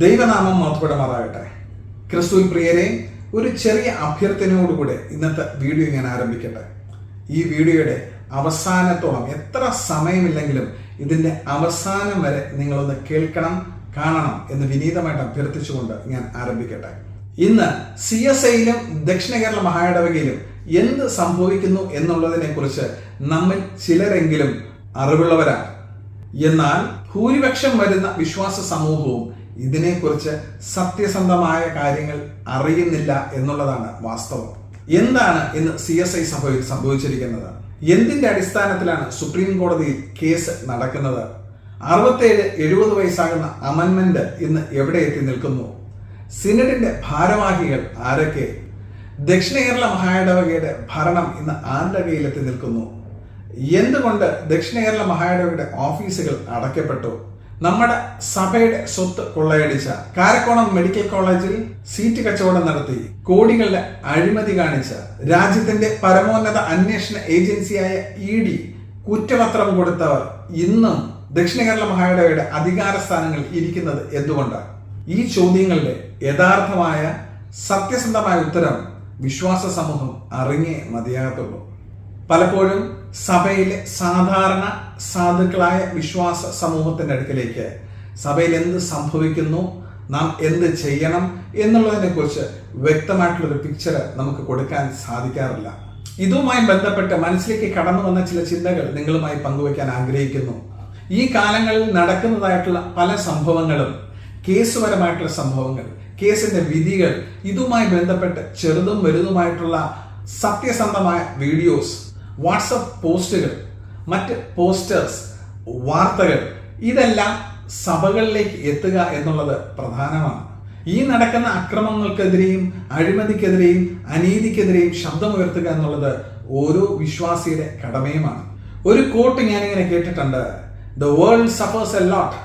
ദൈവനാമം മഹത്വപ്പെടമാറാകട്ടെ ക്രിസ്തുവിൽ പ്രിയരെ ഒരു ചെറിയ അഭ്യർത്ഥനയോടുകൂടെ ഇന്നത്തെ വീഡിയോ ഞാൻ ആരംഭിക്കട്ടെ. ഈ വീഡിയോയുടെ അവസാനത്തോളം എത്ര സമയമില്ലെങ്കിലും ഇതിന്റെ അവസാനം വരെ നിങ്ങളൊന്ന് കേൾക്കണം കാണണം എന്ന് വിനീതമായിട്ട് അഭ്യർത്ഥിച്ചുകൊണ്ട് ഞാൻ ആരംഭിക്കട്ടെ. ഇന്ന് സി എസ് ഐയിലും ദക്ഷിണ കേരള മഹായിടവകയിലും എന്ത് സംഭവിക്കുന്നു എന്നുള്ളതിനെ കുറിച്ച് നമ്മൾ ചിലരെങ്കിലും അറിവുള്ളവരാണ്. എന്നാൽ ഭൂരിപക്ഷം വരുന്ന വിശ്വാസ സമൂഹവും ഇതിനെക്കുറിച്ച് സത്യസന്ധമായ കാര്യങ്ങൾ അറിയുന്നില്ല എന്നുള്ളതാണ് വാസ്തവം. എന്താണ് ഇന്ന് സി എസ് ഐ സഭയിൽ സംഭവിച്ചിരിക്കുന്നത്? എന്തിന്റെ അടിസ്ഥാനത്തിലാണ് സുപ്രീം കോടതിയിൽ കേസ് നടക്കുന്നത്? അറുപത്തേഴ് എഴുപത് വയസ്സാകുന്ന അമൻമെന്റ് ഇന്ന് എവിടെ എത്തി നിൽക്കുന്നു? സിനഡിന്റെ ഭാരവാഹികൾ ആരൊക്കെ? ദക്ഷിണ കേരള മഹായിടവകയുടെ ഭരണം ഇന്ന് ആരുടെ കയ്യിലെത്തി നിൽക്കുന്നു? എന്തുകൊണ്ട് ദക്ഷിണ കേരള മഹായിടവകയുടെ ഓഫീസുകൾ അടയ്ക്കപ്പെട്ടു? നമ്മുടെ സഭയുടെ സ്വത്ത് കൊള്ളയടിച്ച കാരക്കോണം മെഡിക്കൽ കോളേജിൽ സീറ്റ് കച്ചവടം നടത്തി കോടികളുടെ അഴിമതി കാണിച്ച രാജ്യത്തിന്റെ പരമോന്നത അന്വേഷണ ഏജൻസിയായ ഇ ഡി കുറ്റപത്രം കൊടുത്തവർ ഇന്നും ദക്ഷിണ കേരള മഹായിടവയുടെ അധികാര സ്ഥാനങ്ങളിൽ ഇരിക്കുന്നത് എന്തുകൊണ്ടാണ്? ഈ ചോദ്യങ്ങളുടെ യഥാർത്ഥമായ സത്യസന്ധമായ ഉത്തരം വിശ്വാസ സമൂഹം അറിഞ്ഞേ മതിയാകത്തുള്ളൂ. പലപ്പോഴും സഭയിലെ സാധാരണ സാധുക്കളായ വിശ്വാസ സമൂഹത്തിന്റെ അടുക്കിലേക്ക് സഭയിൽ എന്ത് സംഭവിക്കുന്നു നാം എന്ത് ചെയ്യണം എന്നുള്ളതിനെ കുറിച്ച് വ്യക്തമായിട്ടുള്ളൊരു പിക്ചർ നമുക്ക് കൊടുക്കാൻ സാധിക്കാറില്ല. ഇതുമായി ബന്ധപ്പെട്ട് മനസ്സിലേക്ക് കടന്നു വന്ന ചില ചിന്തകൾ നിങ്ങളുമായി പങ്കുവയ്ക്കാൻ ആഗ്രഹിക്കുന്നു. ഈ കാലങ്ങളിൽ നടക്കുന്നതായിട്ടുള്ള പല സംഭവങ്ങളും കേസുപരമായിട്ടുള്ള സംഭവങ്ങൾ കേസിന്റെ വിധികൾ ഇതുമായി ബന്ധപ്പെട്ട് ചെറുതും വലുതുമായിട്ടുള്ള സത്യസന്ധമായ വീഡിയോസ് വാട്സപ്പ് പോസ്റ്റുകൾ മറ്റ് പോസ്റ്റേഴ്സ് വാർത്തകൾ ഇതെല്ലാം സഭകളിലേക്ക് എത്തുക എന്നുള്ളത് പ്രധാനമാണ്. ഈ നടക്കുന്ന അക്രമങ്ങൾക്കെതിരെയും അഴിമതിക്കെതിരെയും അനീതിക്കെതിരെയും ശബ്ദമുയർത്തുക എന്നുള്ളത് ഓരോ വിശ്വാസിയുടെ കടമയുമാണ്. ഒരു കോട്ട് ഞാനിങ്ങനെ കേട്ടിട്ടുണ്ട്. The world suffers a lot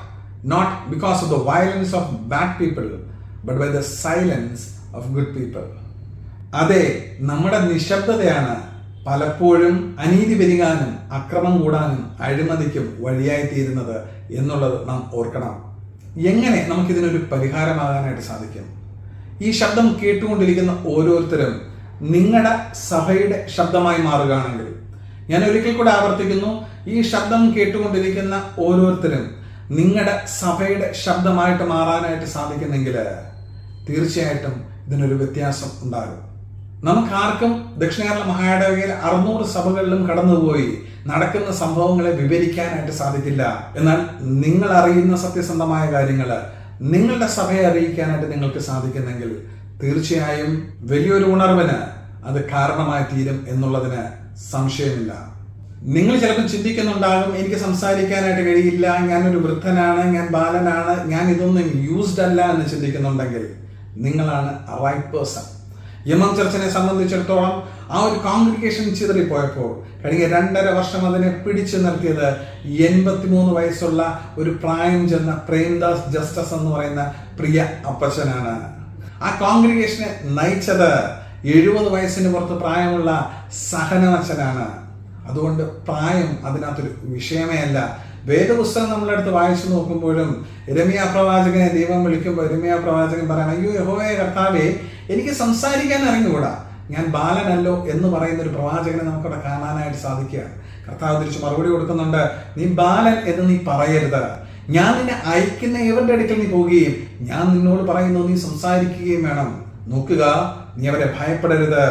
not because of the violence of bad people but by the silence of good people അതെ നമ്മുടെ നിശബ്ദതയാണ് പലപ്പോഴും അനീതി പെരുകാനും അക്രമം കൂടാനും അഴിമതിക്കും വഴിയായി തീരുന്നത് എന്നുള്ളത് നാം ഓർക്കണം. എങ്ങനെ നമുക്കിതിനൊരു പരിഹാരമാകാനായിട്ട് സാധിക്കും? ഈ ശബ്ദം കേട്ടുകൊണ്ടിരിക്കുന്ന ഓരോരുത്തരും നിങ്ങളുടെ സഭയുടെ ശബ്ദമായി മാറുകയാണെങ്കിൽ ഞാൻ ഒരിക്കൽ കൂടെ ആവർത്തിക്കുന്നു ഈ ശബ്ദം കേട്ടുകൊണ്ടിരിക്കുന്ന ഓരോരുത്തരും നിങ്ങളുടെ സഭയുടെ ശബ്ദമായിട്ട് മാറാനായിട്ട് സാധിക്കുന്നെങ്കിൽ തീർച്ചയായിട്ടും ഇതിനൊരു വ്യത്യാസം ഉണ്ടാകും. നമുക്കാർക്കും ദക്ഷിണ കേരള മഹായിടവകയിൽ അറുന്നൂറ് സഭകളിലും കടന്നുപോയി നടക്കുന്ന സംഭവങ്ങളെ വിവരിക്കാനായിട്ട് സാധിക്കില്ല. എന്നാൽ നിങ്ങൾ അറിയുന്ന സത്യസന്ധമായ കാര്യങ്ങൾ നിങ്ങളുടെ സഭയെ അറിയിക്കാനായിട്ട് നിങ്ങൾക്ക് സാധിക്കുന്നെങ്കിൽ തീർച്ചയായും വലിയൊരു ഉണർവിന് അത് കാരണമായി തീരും എന്നുള്ളതിന് സംശയമില്ല. നിങ്ങൾ ചിലപ്പോൾ ചിന്തിക്കുന്നുണ്ടാകും എനിക്ക് സംസാരിക്കാനായിട്ട് കഴിയില്ല ഞാനൊരു വൃദ്ധനാണ് ഞാൻ ബാലനാണ് ഞാൻ ഇതൊന്നും യൂസ്ഡ് അല്ല എന്ന് ചിന്തിക്കുന്നുണ്ടെങ്കിൽ നിങ്ങളാണ് റൈറ്റ് പേഴ്സൺ യമം ചർച്ചിനെ സംബന്ധിച്ചിടത്തോളം ആ ഒരു കോൺഗ്രിഗേഷൻ ചിതറിപ്പോയപ്പോൾ കഴിഞ്ഞ രണ്ടര വർഷം അതിനെ പിടിച്ചു നിർത്തിയത് എൺപത്തിമൂന്ന് വയസ്സുള്ള ഒരു പ്രായം ചെന്ന പ്രേംദാസ് ജസ്റ്റിസ് എന്ന് പറയുന്ന പ്രിയ അപ്പച്ചനാണ്. ആ കോൺഗ്രിഗേഷനെ നയിച്ചത് എഴുപത് വയസ്സിന് പുറത്ത് പ്രായമുള്ള സഹനവച്ചനാണ് അതുകൊണ്ട് പ്രായം അതിനകത്തൊരു വിഷയമേ അല്ല. വേദപുസ്തകം നമ്മളെടുത്ത് വായിച്ചു നോക്കുമ്പോഴും രമ്യ പ്രവാചകനെ ദൈവം വിളിക്കുമ്പോൾ രമ്യ പ്രവാചകൻ പറയണം അയ്യോ യഹോവേ കർത്താവേ എനിക്ക് സംസാരിക്കാൻ അറിഞ്ഞുകൂടാ? ഞാൻ ബാലനല്ലോ എന്ന് പറയുന്ന ഒരു പ്രവാചകനെ നമുക്കവിടെ കാണാനായിട്ട് സാധിക്കുകയാണ്. കർത്താവ് തിരിച്ച് മറുപടി കൊടുക്കുന്നുണ്ട് നീ ബാലൻ എന്ന് നീ പറയരുത്. ഞാൻ നിന്നെ അയക്കുന്ന ഇവരുടെ അടുക്കൽ നീ പോവുകയും ഞാൻ നിന്നോട് പറയുന്നു നീ സംസാരിക്കുകയും വേണം. നോക്കുക നീ അവരെ ഭയപ്പെടരുത്.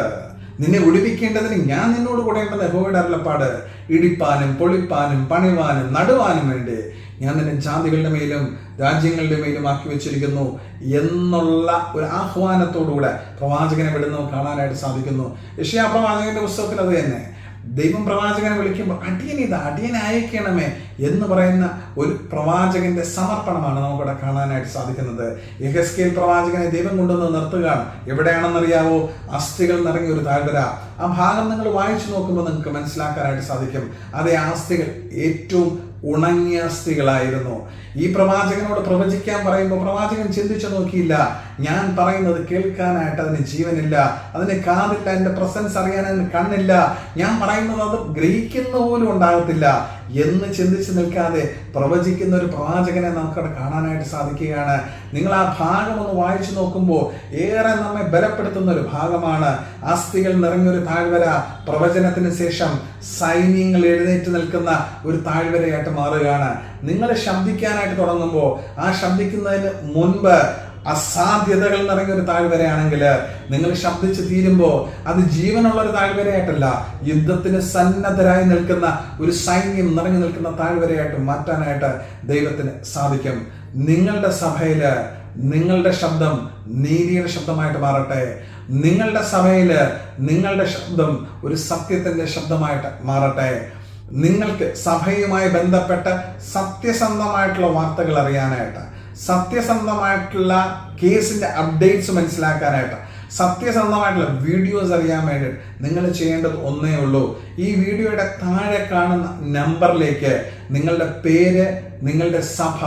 നിന്നെ ഒളിപ്പിക്കേണ്ടതിന് ഞാൻ നിന്നോട് കൂടേണ്ടത് യഹോവയുടെ അരുളപ്പാട്. ഇടിപ്പാനും പൊളിപ്പാനും പണിവാനും നടുവാനും വേണ്ടി ഞാൻ നിന്നെ ജാതികളുടെ മേലും രാജ്യങ്ങളുടെ മേലും ആക്കി വെച്ചിരിക്കുന്നു എന്നുള്ള ഒരു ആഹ്വാനത്തോടുകൂടെ പ്രവാചകനെ വിടുന്നു കാണാനായിട്ട് സാധിക്കുന്നു. യഷ്യാ പ്രവാചകന്റെ പുസ്തകത്തിൽ അത് തന്നെ. ദൈവം പ്രവാചകനെ വിളിക്കുമ്പോൾ അടിയൻ ഇത് അടിയൻ അയക്കണമേ എന്ന് പറയുന്ന ഒരു പ്രവാചകന്റെ സമർപ്പണമാണ് നമുക്കിവിടെ കാണാനായിട്ട് സാധിക്കുന്നത്. യഹസ്കേൽ പ്രവാചകനെ ദൈവം കൊണ്ടുവന്ന് നിർത്തുകയാണ്. എവിടെയാണെന്നറിയാവോ? അസ്ഥികൾ നിറങ്ങിയ ഒരു താഴ്വര. ആ ഭാഗം നിങ്ങൾ വായിച്ചു നോക്കുമ്പോൾ നിങ്ങൾക്ക് മനസ്സിലാക്കാനായിട്ട് സാധിക്കും. അതേ അസ്ഥികൾ ഏറ്റവും ഉണങ്ങിയ അസ്ഥികളായിരുന്നു. ഈ പ്രവാചകനോട് പ്രവചിക്കാൻ പറയുമ്പോൾ പ്രവാചകൻ ചിന്തിച്ചു നോക്കിയില്ല. ഞാൻ പറയുന്നത് കേൾക്കാനായിട്ട് അതിന് ജീവനില്ല. അതിന് കാതില്ല എന്റെ പ്രസൻസ് അറിയാൻ അതിന് കണ്ണില്ല. ഞാൻ പറയുന്നത് അത് ഗ്രഹിക്കുന്ന പോലും ഉണ്ടാകത്തില്ല. എന്ന് ചിന്തിച്ച് നിൽക്കാതെ പ്രവചിക്കുന്ന ഒരു പ്രവാചകനെ നമുക്കവിടെ കാണാനായിട്ട് സാധിക്കുകയാണ്. നിങ്ങൾ ആ ഭാഗം ഒന്ന് വായിച്ചു നോക്കുമ്പോൾ ഏറെ നമ്മെ ബലപ്പെടുത്തുന്ന ഒരു ഭാഗമാണ്. അസ്ഥികൾ നിറഞ്ഞൊരു താഴ്വര. പ്രവചനത്തിന് ശേഷം സൈന്യങ്ങൾ എഴുന്നേറ്റ് നിൽക്കുന്ന ഒരു താഴ്വരയായിട്ട് മാറുകയാണ്. നിങ്ങൾ ശബ്ദിക്കാനായിട്ട് തുടങ്ങുമ്പോൾ ആ ശബ്ദിക്കുന്നതിന് മുൻപ് അസാധ്യതകൾ നിറഞ്ഞ ഒരു താഴ്വരയാണെങ്കിൽ നിങ്ങൾ ശബ്ദിച്ച് തീരുമ്പോൾ അത് ജീവനുള്ള ഒരു താഴ്വരയായിട്ടല്ല യുദ്ധത്തിന് സന്നദ്ധരായി നിൽക്കുന്ന ഒരു സൈന്യം നിറഞ്ഞു നിൽക്കുന്ന താഴ്വരയായിട്ട് മാറ്റാനായിട്ട് ദൈവത്തിന് സാധിക്കും. നിങ്ങളുടെ സഭയിൽ നിങ്ങളുടെ ശബ്ദം നീതിയുടെ ശബ്ദമായിട്ട് മാറട്ടെ. നിങ്ങളുടെ സഭയിൽ നിങ്ങളുടെ ശബ്ദം ഒരു സത്യത്തിന്റെ ശബ്ദമായിട്ട് മാറട്ടെ. നിങ്ങൾക്ക് സഭയുമായി ബന്ധപ്പെട്ട് സത്യസന്ധമായിട്ടുള്ള വാർത്തകൾ അറിയാനായിട്ട് സത്യസന്ധമായിട്ടുള്ള കേസിന്റെ അപ്ഡേറ്റ്സ് മനസ്സിലാക്കാനായിട്ട് സത്യസന്ധമായിട്ടുള്ള വീഡിയോസ് അറിയാൻ വേണ്ടിയിട്ട് നിങ്ങൾ ചെയ്യേണ്ടത് ഒന്നേ ഉള്ളൂ. ഈ വീഡിയോയുടെ താഴെ കാണുന്ന നമ്പറിലേക്ക് നിങ്ങളുടെ പേര് നിങ്ങളുടെ സഭ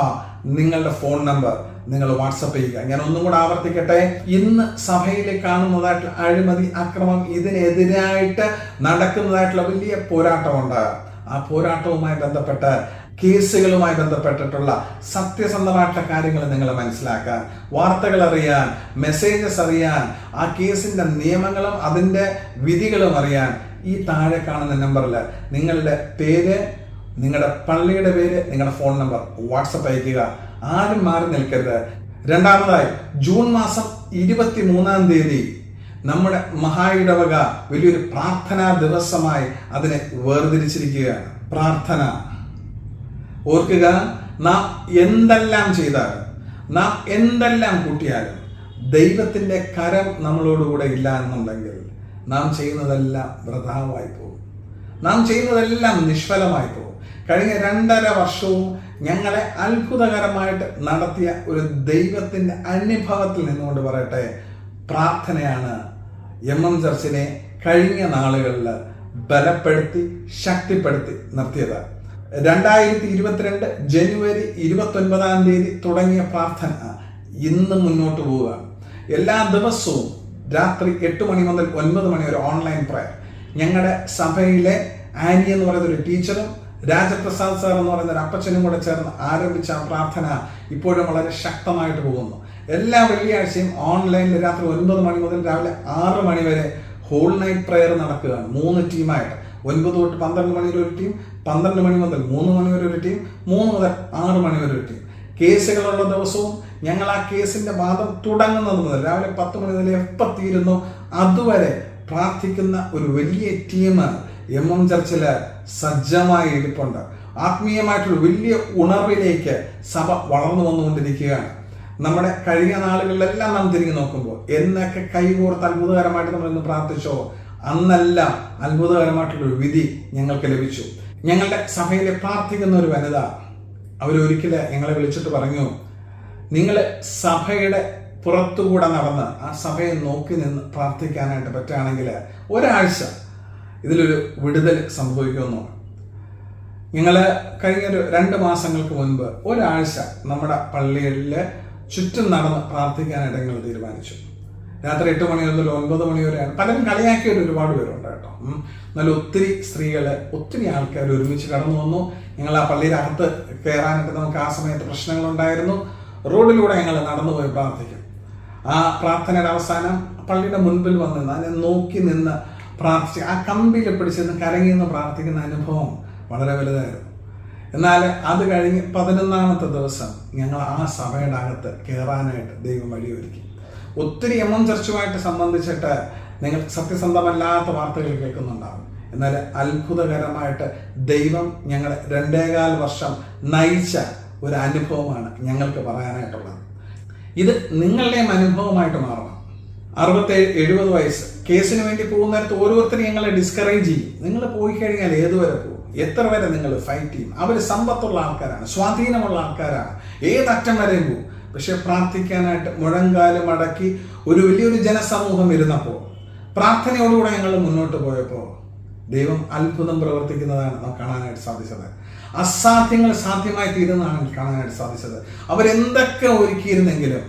നിങ്ങളുടെ ഫോൺ നമ്പർ നിങ്ങൾ വാട്സപ്പ് ചെയ്യുക. ഞാൻ ഒന്നും കൂടെ ആവർത്തിക്കട്ടെ. ഇന്ന് സഭയിൽ കാണുന്നതായിട്ടുള്ള അഴിമതി അക്രമം ഇതിനെതിരായിട്ട് നടക്കുന്നതായിട്ടുള്ള വലിയ പോരാട്ടമുണ്ട്. ആ പോരാട്ടവുമായി ബന്ധപ്പെട്ട് കേസുകളുമായി ബന്ധപ്പെട്ടിട്ടുള്ള സത്യസന്ധമായിട്ടുള്ള കാര്യങ്ങൾ നിങ്ങൾ മനസ്സിലാക്കാൻ വാർത്തകൾ അറിയാൻ മെസ്സേജസ് അറിയാൻ ആ കേസിന്റെ നിയമങ്ങളും അതിന്റെ വിധികളും അറിയാൻ ഈ താഴെ കാണുന്ന നമ്പറിൽ നിങ്ങളുടെ പേര് നിങ്ങളുടെ പള്ളിയുടെ പേര് നിങ്ങളുടെ ഫോൺ നമ്പർ വാട്സപ്പ് അയക്കുക ആരും മാറി നിൽക്കരുത്. രണ്ടാമതായി ജൂൺ മാസം ഇരുപത്തി മൂന്നാം തീയതി നമ്മുടെ മഹായിടവക വലിയൊരു പ്രാർത്ഥനാ ദിവസമായി അതിനെ വേർതിരിച്ചിരിക്കുകയാണ്. പ്രാർത്ഥന. ഓർക്കുക നാം എന്തെല്ലാം ചെയ്താലും നാം എന്തെല്ലാം കൂട്ടിയാലും ദൈവത്തിന്റെ കരം നമ്മളോടുകൂടെ ഇല്ല എന്നുണ്ടെങ്കിൽ നാം ചെയ്യുന്നതെല്ലാം വൃഥാവായി പോകും. നാം ചെയ്യുന്നതെല്ലാം നിഷ്ഫലമായി പോകും. കഴിഞ്ഞ രണ്ടര വർഷവും ഞങ്ങളെ അത്ഭുതകരമായിട്ട് നടത്തിയ ഒരു ദൈവത്തിന്റെ അനുഭവത്തിൽ നിന്നുകൊണ്ട് പറയട്ടെ പ്രാർത്ഥനയാണ് എം എം ചർച്ചിനെ കഴിഞ്ഞ നാളുകളിൽ ബലപ്പെടുത്തി ശക്തിപ്പെടുത്തി നിർത്തിയത്. രണ്ടായിരത്തി ഇരുപത്തിരണ്ട് ജനുവരി ഇരുപത്തി ഒൻപതാം തീയതി തുടങ്ങിയ പ്രാർത്ഥന ഇന്ന് മുന്നോട്ട് പോവുകയാണ്. എല്ലാ ദിവസവും രാത്രി എട്ട് മണി മുതൽ ഒൻപത് മണി വരെ ഓൺലൈൻ പ്രയർ. ഞങ്ങളുടെ സഭയിലെ ആനി എന്ന് പറയുന്ന ഒരു ടീച്ചറും രാജപ്രസാദ് സാർ എന്ന് പറയുന്ന ഒരു അപ്പച്ചനും കൂടെ ചേർന്ന് ആരംഭിച്ച ആ പ്രാർത്ഥന ഇപ്പോഴും വളരെ ശക്തമായിട്ട് പോകുന്നു. എല്ലാ വെള്ളിയാഴ്ചയും ഓൺലൈനിൽ രാത്രി ഒൻപത് മണി മുതൽ രാവിലെ ആറ് മണി വരെ ഹോൾ നൈറ്റ് പ്രയർ നടക്കുകയാണ്. മൂന്ന് ടീമായിട്ട് ഒൻപത് തൊട്ട് പന്ത്രണ്ട് മണി വരെ ഒരു ടീം പന്ത്രണ്ട് മണി മുതൽ മൂന്ന് മണി വരെ ഒരു ടീം മൂന്ന് മുതൽ ആറ് മണി വരെ ഒരു ടീം കേസുകളുള്ള ദിവസവും ഞങ്ങൾ ആ കേസിന്റെ വാദം തുടങ്ങുന്നത് മുതൽ രാവിലെ പത്ത് മണി മുതൽ എപ്പോൾ തീരുന്നു അതുവരെ പ്രാർത്ഥിക്കുന്ന ഒരു വലിയ ടീം എം എം ചർച്ചിൽ സജ്ജമായി ഇരിപ്പുണ്ട്. ആത്മീയമായിട്ടുള്ള വലിയ ഉണർവിലേക്ക് സഭ വളർന്നു വന്നുകൊണ്ടിരിക്കുകയാണ്. നമ്മുടെ കഴിഞ്ഞ നാളുകളിലെല്ലാം നാം തിരിഞ്ഞു നോക്കുമ്പോൾ എന്നൊക്കെ കൈകോർത്ത് അത്ഭുതകരമായിട്ട് നമ്മൾ ഇന്ന് പ്രാർത്ഥിച്ചോ അന്നല്ല അത്ഭുതകരമായിട്ടുള്ളൊരു വിധി ഞങ്ങൾക്ക് ലഭിച്ചു. ഞങ്ങളുടെ സഭയിലെ പ്രാർത്ഥിക്കുന്ന ഒരു വനിത അവരൊരിക്കലെ ഞങ്ങളെ വിളിച്ചിട്ട് പറഞ്ഞു നിങ്ങൾ സഭയുടെ പുറത്തുകൂടെ നടന്ന് ആ സഭയെ നോക്കി നിന്ന് പ്രാർത്ഥിക്കാനായിട്ട് പറ്റുകയാണെങ്കിൽ ഒരാഴ്ച ഇതിലൊരു വിടുതൽ സംഭവിക്കുമെന്നു ഞങ്ങൾ കഴിഞ്ഞൊരു രണ്ട് മാസങ്ങൾക്ക് മുൻപ് ഒരാഴ്ച നമ്മുടെ പള്ളികളിൽ ചുറ്റും നടന്ന് പ്രാർത്ഥിക്കാനായിട്ട് ഞങ്ങൾ തീരുമാനിച്ചു. രാത്രി എട്ട് മണി മുതൽ ഒൻപത് മണി വരെയാണ് പലരും കളിയാക്കിയവർ ഒരുപാട് പേരുണ്ട് കേട്ടോ. എന്നാലും ഒത്തിരി സ്ത്രീകൾ ഒത്തിരി ആൾക്കാർ ഒരുമിച്ച് കടന്നു വന്നു. ഞങ്ങൾ ആ പള്ളിയുടെ അകത്ത് കയറാനായിട്ട് നമുക്ക് ആ സമയത്ത് പ്രശ്നങ്ങൾ ഉണ്ടായിരുന്നു റോഡിലൂടെ ഞങ്ങൾ നടന്നുപോയി പ്രാർത്ഥിക്കും. ആ പ്രാർത്ഥനയുടെ അവസാനം പള്ളിയുടെ മുൻപിൽ വന്ന് അതിനെ നോക്കി നിന്ന് പ്രാർത്ഥിച്ച് ആ കമ്പിയിൽ പിടിച്ചിരുന്ന് കരങ്ങി നിന്ന് പ്രാർത്ഥിക്കുന്ന അനുഭവം വളരെ വലുതായിരുന്നു. എന്നാൽ അത് കഴിഞ്ഞ് പതിനൊന്നാമത്തെ ദിവസം ഞങ്ങൾ ആ സഭയുടെ അകത്ത് കയറാനായിട്ട് ദൈവം വഴിയൊരുക്കി. ഒത്തിരി എം ചർച്ചുമായിട്ട് സംബന്ധിച്ചിട്ട് നിങ്ങൾ സത്യസന്ധമല്ലാത്ത വാർത്തകൾ കേൾക്കുന്നുണ്ടാവും. എന്നാൽ അത്ഭുതകരമായിട്ട് ദൈവം ഞങ്ങളെ രണ്ടേകാൽ വർഷം നയിച്ച ഒരു അനുഭവമാണ് ഞങ്ങൾക്ക് പറയാനായിട്ടുള്ളത്. ഇത് നിങ്ങളുടെയും അനുഭവമായിട്ട് മാറണം. അറുപത്തേഴ് എഴുപത് വയസ്സ്. കേസിന് വേണ്ടി പോകുന്നിടത്ത് ഓരോരുത്തരും ഞങ്ങളെ ഡിസ്കറേജ് ചെയ്യും. നിങ്ങൾ പോയി കഴിഞ്ഞാൽ ഏതുവരെ പോകും? എത്ര വരെ നിങ്ങൾ ഫൈറ്റ് ചെയ്യും? അവർ സമ്പത്തുള്ള ആൾക്കാരാണ് സ്വാധീനമുള്ള ആൾക്കാരാണ്. ഏതറ്റം വരെയും പോകും. പക്ഷെ പ്രാർത്ഥിക്കാനായിട്ട് മുഴങ്കാലും അടക്കി ഒരു വലിയൊരു ജനസമൂഹം ഇരുന്നപ്പോൾ പ്രാർത്ഥനയോടുകൂടെ ഞങ്ങൾ മുന്നോട്ട് പോയപ്പോൾ ദൈവം അത്ഭുതം പ്രവർത്തിക്കുന്നതാണ് നമുക്ക് കാണാനായിട്ട് സാധിച്ചത്. അസാധ്യങ്ങൾ സാധ്യമായി തീരുന്നതാണ് കാണാനായിട്ട് സാധിച്ചത്. അവരെന്തൊക്കെ ഒരുക്കിയിരുന്നെങ്കിലും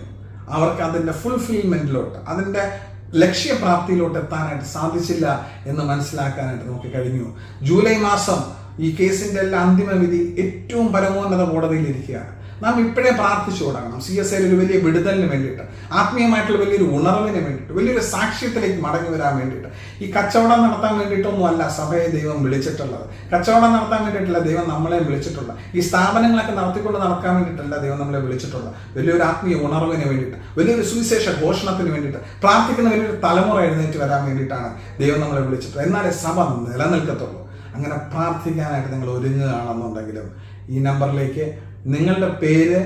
അവർക്ക് അതിന്റെ ഫുൾഫിൽമെന്റിലോട്ട് അതിന്റെ ലക്ഷ്യപ്രാപ്തിയിലോട്ട് എത്താനായിട്ട് സാധിച്ചില്ല എന്ന് മനസ്സിലാക്കാനായിട്ട് നമുക്ക് കഴിഞ്ഞു. ജൂലൈ മാസം ഈ കേസിന്റെ എല്ലാം അന്തിമ വിധി ഏറ്റവും പരമോന്നത കോടതിയിൽ ഇരിക്കുകയാണ്. നാം ഇപ്പോഴേ പ്രാർത്ഥിച്ചു തുടങ്ങണം. സി എസ് ഐയിൽ ഒരു വലിയ വിടുതലിന് വേണ്ടിയിട്ട് ആത്മീയമായിട്ടുള്ള വലിയൊരു ഉണർവിന് വേണ്ടിയിട്ട് വലിയൊരു സാക്ഷ്യത്തിലേക്ക് മടങ്ങി വരാൻ വേണ്ടിയിട്ട്. ഈ കച്ചവടം നടത്താൻ വേണ്ടിയിട്ടൊന്നും അല്ല സഭയെ ദൈവം വിളിച്ചിട്ടുള്ളത്. കച്ചവടം നടത്താൻ വേണ്ടിയിട്ടല്ല ദൈവം നമ്മളെ വിളിച്ചിട്ടുള്ള. ഈ സ്ഥാപനങ്ങളൊക്കെ നടത്തിക്കൊണ്ട് നടക്കാൻ വേണ്ടിയിട്ടല്ല ദൈവം നമ്മളെ വിളിച്ചിട്ടുള്ളത് വലിയൊരു ആത്മീയ ഉണർവിന് വേണ്ടിയിട്ട് വലിയൊരു സുവിശേഷ ഘോഷണത്തിന് വേണ്ടിയിട്ട് പ്രാർത്ഥിക്കുന്ന വലിയൊരു തലമുറ എഴുന്നേറ്റ് വരാൻ വേണ്ടിയിട്ടാണ് ദൈവം നമ്മളെ വിളിച്ചിട്ടുള്ളത്. എന്നാലേ സഭ നിലനിൽക്കത്തുള്ളൂ. അങ്ങനെ പ്രാർത്ഥിക്കാനായിട്ട് നിങ്ങൾ ഒരുങ്ങുകയാണെന്നുണ്ടെങ്കിലും ഈ നമ്പറിലേക്ക് നിങ്ങളുടെ പേര്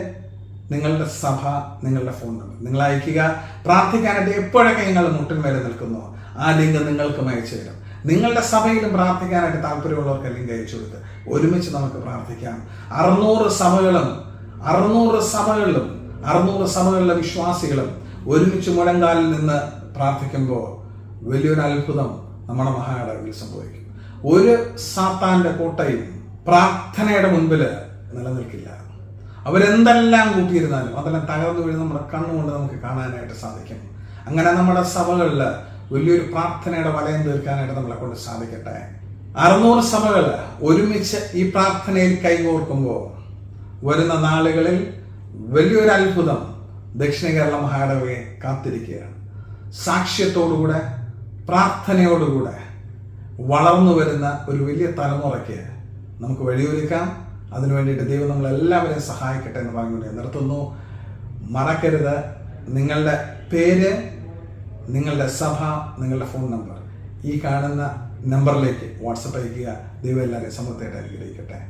നിങ്ങളുടെ സഭ നിങ്ങളുടെ ഫോൺ നമ്പർ നിങ്ങൾ അയക്കുക പ്രാർത്ഥിക്കാനായിട്ട് എപ്പോഴൊക്കെ നിങ്ങൾ മുട്ടിന്മേലെ നിൽക്കുന്നു ആ ലിങ്ക് നിങ്ങൾക്കും അയച്ചു തരും. നിങ്ങളുടെ സഭയിലും പ്രാർത്ഥിക്കാനായിട്ട് താല്പര്യമുള്ളവർക്ക് ലിങ്ക് അയച്ചു കൊടുത്ത് ഒരുമിച്ച് നമുക്ക് പ്രാർത്ഥിക്കാം. അറുന്നൂറ് സഭകളും അറുന്നൂറ് സഭകളിലും അറുന്നൂറ് സഭകളിലെ വിശ്വാസികളും ഒരുമിച്ച് മുഴങ്കാലിൽ നിന്ന് പ്രാർത്ഥിക്കുമ്പോൾ വലിയൊരു അത്ഭുതം നമ്മുടെ മഹാനടവിൽ സംഭവിക്കും. ഒരു സാത്താന്റെ കോട്ടയും പ്രാർത്ഥനയുടെ മുൻപിൽ നിലനിൽക്കില്ല. അവരെന്തെല്ലാം കൂട്ടിയിരുന്നാലും അതെല്ലാം തകർന്നു വീഴുന്ന നമ്മുടെ കണ്ണുകൊണ്ട് നമുക്ക് കാണാനായിട്ട് സാധിക്കും. അങ്ങനെ നമ്മുടെ സഭകളിൽ വലിയൊരു പ്രാർത്ഥനയുടെ വലയം തീർക്കാനായിട്ട് നമ്മളെ കൊണ്ട് സാധിക്കട്ടെ. അറുന്നൂറ് സഭകൾ ഒരുമിച്ച് ഈ പ്രാർത്ഥനയിൽ കൈകോർക്കുമ്പോൾ വരുന്ന നാളുകളിൽ വലിയൊരു അത്ഭുതം ദക്ഷിണ കേരള മഹാടവയെ കാത്തിരിക്കുകയാണ് സാക്ഷ്യത്തോടുകൂടെ പ്രാർത്ഥനയോടുകൂടെ വളർന്നു വരുന്ന ഒരു വലിയ തലമുറയ്ക്ക് നമുക്ക് വഴിയൊരുക്കാം. അതിനു വേണ്ടിയിട്ട് ദൈവം നമ്മളെല്ലാവരെയും സഹായിക്കട്ടെ എന്ന് പറഞ്ഞുകൊണ്ട് നിർത്തുന്നു. മറക്കരുത്. നിങ്ങളുടെ പേര് നിങ്ങളുടെ സഭ നിങ്ങളുടെ ഫോൺ നമ്പർ ഈ കാണുന്ന നമ്പറിലേക്ക് വാട്സപ്പ് അയക്കുക ദൈവം എല്ലാവരെയും സമൃദ്ധിയായിട്ട് അനുഗ്രഹിക്കട്ടെ.